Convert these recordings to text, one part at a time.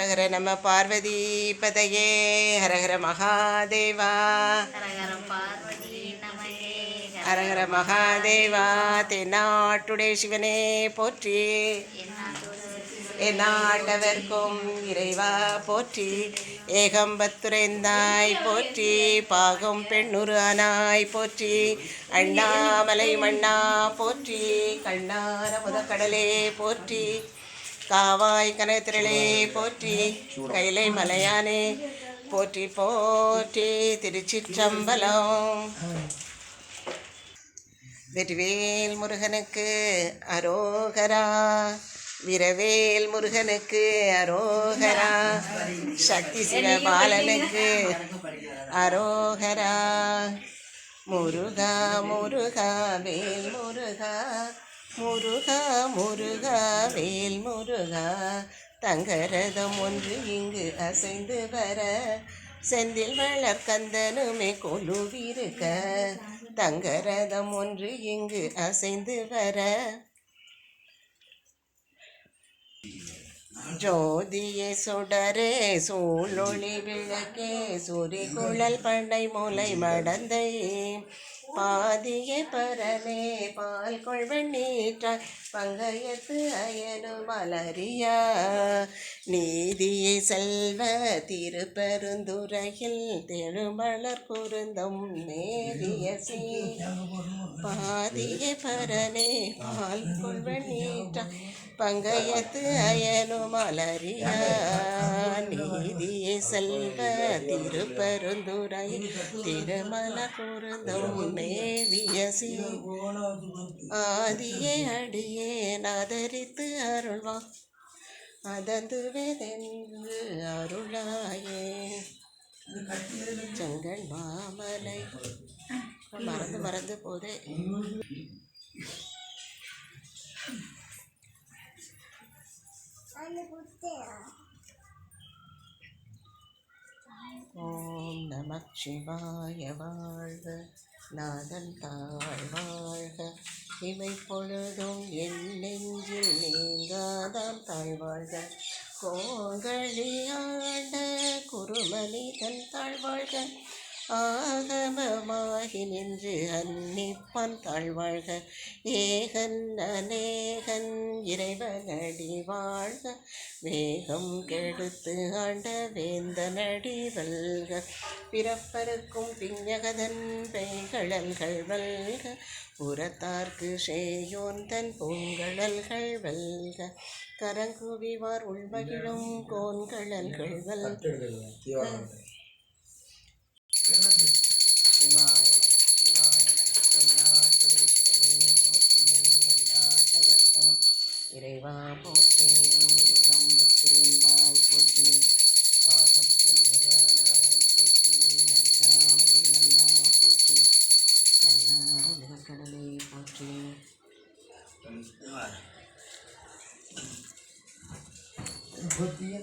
ஹரஹர நம பார்வதி பதையே. ஹரஹர மகாதேவா. ஹரஹர மகாதேவா தென்னாட்டுடைய சிவனே போற்றி. என்னாட்டவர்க்கும் இறைவா போற்றி. ஏகம்பத்துரைந்தாய் போற்றி. பாகம் பெண்ணுரு அனாய் போற்றி. அண்ணாமலை மண்ணா போற்றி. கண்ணார முத கடலே போற்றி. காவாய் கனத்திரளே போற்றி கைலை மலையானே போற்றி போற்றி திருச்சிற்றம்பலம் வெற்றிவேல் முருகனுக்கு அரோகரா வீரவேல் முருகனுக்கு அரோகரா சக்தி சிவபாலனுக்கு அரோகரா முருகா முருகா வேல் முருகா முருகா முருகா வேல் முருகா தங்கரதம் ஒன்று இங்கு அசைந்து வர. செந்தில் வளர் கந்தனுமே கொலுவிருக்க தங்கரதம் ஒன்று இங்கு அசைந்து வர. ஜோதியே சுடரே சூழொளி விளக்கே சுரிகுழல் பண்டை முலை மடந்தை. பாதிய பரனே பால் கொள்வன் நீற்றாய் பங்கயத்து அயனு மலரியா. நீதியை செல்வ திருப்பெருந்துரையில் தெழுமலர் குருந்தம் நேரிய சீ பாதிய பரனே பால் கொள்வன் நீற்றாய் பங்கயத்து அயனு மலரியா. நீதியை செல்வ திருப்பெருந்துரை திருமல குருந்தம் நேரிய சீ ஆதியை அடியே ஏன் ஆதரித்து அருள்வா அதந்துவதென்று அருளாயே? செங்கல் மாமலை. மறந்து மறந்து போதே. ஓம் நம சிவாய வாழ்க. நாதன் தாழ் வாழ்க இவை பொழுதும் என் நெஞ்சில் நீங்காதாம் நீங்காதான் தாழ்வாழ்க. கோங்கழியாண்ட குருமணி தன் தாழ் வாழ்க ஆகமமாகி நின்று அன்னிப்பான் தாழ்வாழ்க. ஏகன் அநேகன் இறைவனடி வாழ்க. வேகம் கெடுத்து ஆண்ட வேந்தனடி வல்க. பிறப்பருக்கும் பிஞகதன் பெய்கழல்கள் வல்க. புறத்தார்க்கு சேயோன் தன் பூங்கழல்கள் வல்க. கரங்குவிவார் உள்மகிழும் கோன்கழல்கள் வல்க. ശിവായ ശിവായ എല്ലാത്തവരും ശിവനെ പോറ്റി എല്ലാത്തവർക്കും ഇறைவா போற்றி இகம்பத்துறைந்தாய் போற்றி பாகம் பெண்ணுரானாய் போற்றி அண்ணாமலை மன்னா போற்றி கண்ணாடு நிலக்கடலை போற்றி போற்றிய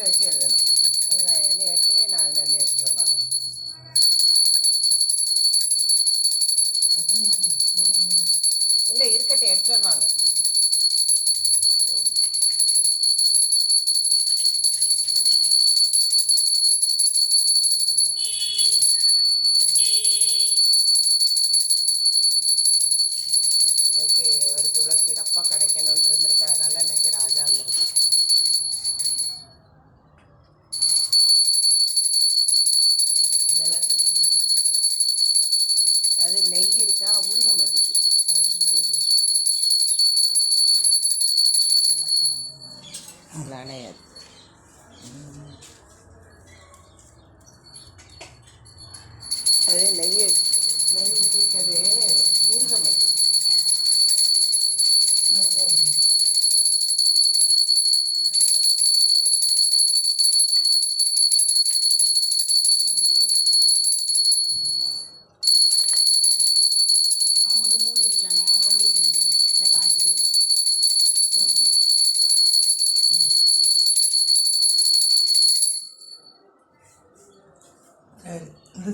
ரெண்டு வச்சு எழுதணும். அதுதான் நீ எடுத்துவே நான் அதுலேருந்து எடுத்து வருவாங்க. இல்லை இருக்கட்டும் எடுத்து வருவாங்க. தானே அது அது நெய் நெய் ஊற்றிருக்கிறது உருக மாட்டேன்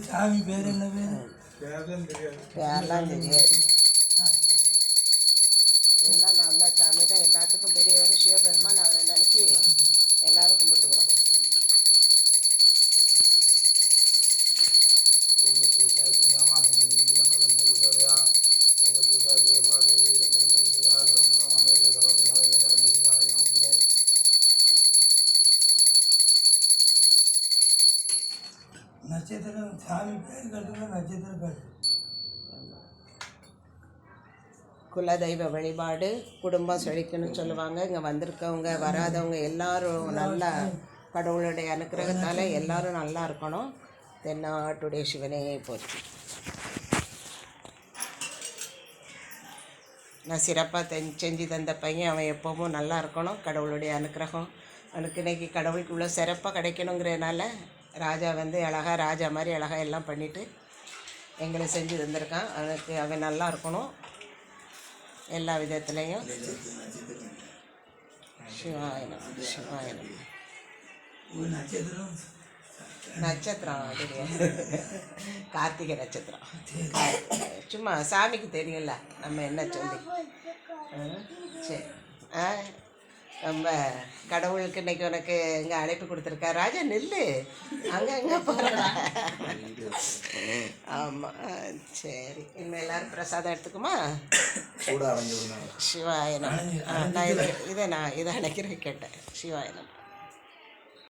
சாமி பேர் என்ன பேர்? பேர்லாம் தெரியாது. எல்லாம் நல்ல சாமி தான். எல்லாத்துக்கும் பெரியவர் சிவபெருமான் அவரை நினைச்சி எல்லாரும் கும்பிட்டுக்கிறோம் நட்சத்திரம் சாமி பேர் கட்டுங்க குலதெய்வ வழிபாடு குடும்பம் செழிக்கணும்னு சொல்லுவாங்க. இங்கே வந்திருக்கவங்க வராதவங்க எல்லாரும் நல்லா கடவுளுடைய அனுக்கிரகத்தால் எல்லாரும் நல்லா இருக்கணும். தென்னாட்டுடைய சிவனையே போச்சு நான் சிறப்பாக தெ செஞ்சு தந்த பையன் அவன் எப்போவும் நல்லா இருக்கணும். கடவுளுடைய அனுக்கிரகம் அவனுக்கு இன்னைக்கு கடவுளுக்கு இவ்வளோ சிறப்பாக கிடைக்கணுங்கிறதுனால ராஜா வந்து அழகாக ராஜா மாதிரி அழகாக எல்லாம் பண்ணிவிட்டு எங்களை செஞ்சு தந்திருக்கான். அவனுக்கு அவன் நல்லா இருக்கணும். எல்லா விதத்துலேயும். சிவாயனம் சிவாயனம் நட்சத்திரம் அது கார்த்திகை நட்சத்திரம். சும்மா சாமிக்கு தெரியும்ல. நம்ம என்ன சொல்லி. சரி. ஆ. ரொம்ப கடவுளுக்கு இன்னைக்கு உனக்கு இங்கே அழைப்பு கொடுத்துருக்கா ராஜா நில்லு. அங்கே அங்கே போகிற ஆமாம் சரி. இனிமேல் எல்லாரும் பிரசாதம் எடுத்துக்குமா? சிவாயனம் நான் இதை இதை நான் இதை நினைக்கிறேன் கேட்டேன். சிவாயனம்